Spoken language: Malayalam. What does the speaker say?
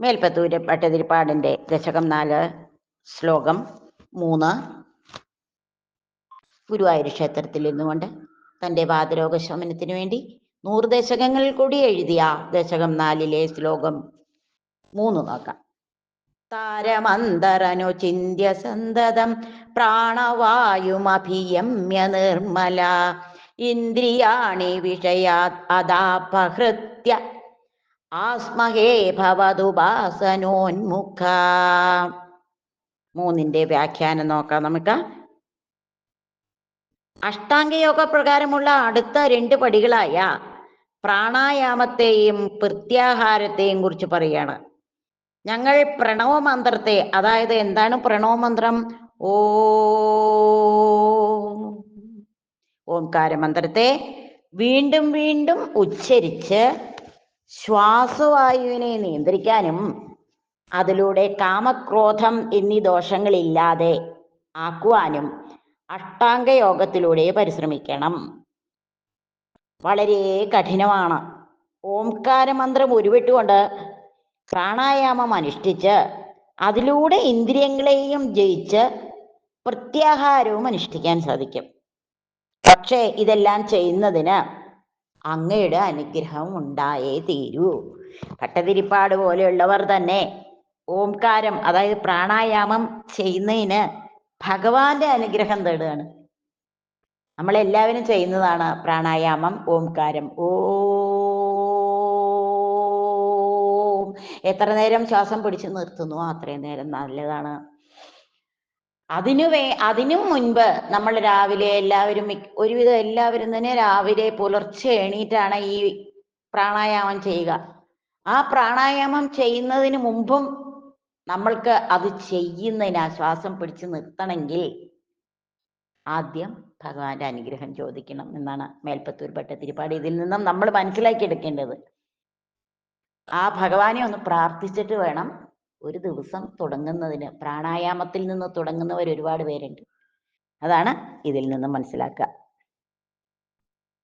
മേൽപ്പത്തൂര് പട്ടതിരിപ്പാടിന്റെ ദശകം നാല് ശ്ലോകം മൂന്ന്. ഗുരുവായൂർ ക്ഷേത്രത്തിൽ നിന്നുകൊണ്ട് തന്റെ വാതരോഗ ശമനത്തിനു വേണ്ടി നൂറ് ദശകങ്ങളിൽ കൂടി എഴുതിയ ദശകം നാലിലെ ശ്ലോകം മൂന്ന് നോക്കാം. താരമന്തരനു ചിന്യ സന്തതം പ്രാണവായുമഭിയമ്യ നിർമ്മല ഇന്ദ്രിയാണി വിഷയാത് അതാപഹൃത്യ ആസ്മഹേ ഭവതുപാസനോന്മുഖ മൂന്നിന്റെ വ്യാഖ്യാനം നോക്കാം നമുക്ക്. അഷ്ടാംഗയോഗ പ്രകാരമുള്ള അടുത്ത രണ്ട് പടികളായ പ്രാണായാമത്തെയും പ്രത്യാഹാരത്തെയും കുറിച്ച് പറയാണ് ഞങ്ങൾ പ്രണവമന്ത്രത്തെ അതായത് എന്താണ് പ്രണവമന്ത്രം? ഓ. ഓംകാര മന്ത്രത്തെ വീണ്ടും വീണ്ടും ഉച്ചരിച്ച് ശ്വാസവായുവിനെ നിയന്ത്രിക്കാനും അതിലൂടെ കാമക്രോധം എന്നീ ദോഷങ്ങളില്ലാതെ ആക്കുവാനും അഷ്ടാംഗ യോഗത്തിലൂടെ പരിശ്രമിക്കണം. വളരെ കഠിനമാണ്. ഓംകാര മന്ത്രം ഉരുവിട്ടുകൊണ്ട് പ്രാണായാമം അനുഷ്ഠിച്ച് അതിലൂടെ ഇന്ദ്രിയങ്ങളെയും ജയിച്ച് പ്രത്യാഹാരവും അനുഷ്ഠിക്കാൻ സാധിക്കും. പക്ഷേ ഇതെല്ലാം ചെയ്യുന്നതിന് അങ്ങയുടെ അനുഗ്രഹം ഉണ്ടായേ തീരൂ. കട്ടതിരിപ്പാട് പോലെയുള്ളവർ തന്നെ ഓംകാരം അതായത് പ്രാണായാമം ചെയ്യുന്നതിന് ഭഗവാന്റെ അനുഗ്രഹം തേടുകയാണ്. നമ്മളെല്ലാവരും ചെയ്യുന്നതാണ് പ്രാണായാമം ഓംകാരം. ഓ. എത്ര നേരം ശ്വാസം പിടിച്ചു നിർത്തുന്നു അത്രയും നേരം. നല്ലതാണ്. അതിനു വേ അതിനും മുൻപ് നമ്മൾ രാവിലെ എല്ലാവരും ഒരുവിധം എല്ലാവരും തന്നെ രാവിലെ പുലർച്ചെ എണീറ്റാണ് ഈ പ്രാണായാമം ചെയ്യുക. ആ പ്രാണായാമം ചെയ്യുന്നതിന് മുമ്പും നമ്മൾക്ക് അത് ചെയ്യുന്നതിന് ആ ശ്വാസം പിടിച്ചു നിർത്തണമെങ്കിൽ ആദ്യം ഭഗവാന്റെ അനുഗ്രഹം ചോദിക്കണം എന്നാണ് മേൽപ്പത്തൂർ ഭട്ടതിരിപ്പാട് ഇതിൽ നിന്നും നമ്മൾ മനസ്സിലാക്കി എടുക്കേണ്ടത്. ആ ഭഗവാനെ ഒന്ന് പ്രാർത്ഥിച്ചിട്ട് വേണം ഒരു ദിവസം തുടങ്ങുന്നതിന് പ്രാണായാമത്തിൽ നിന്ന് തുടങ്ങുന്നവർ ഒരുപാട് പേരുണ്ട്. അതാണ് ഇതിൽ നിന്ന് മനസ്സിലാക്കുക.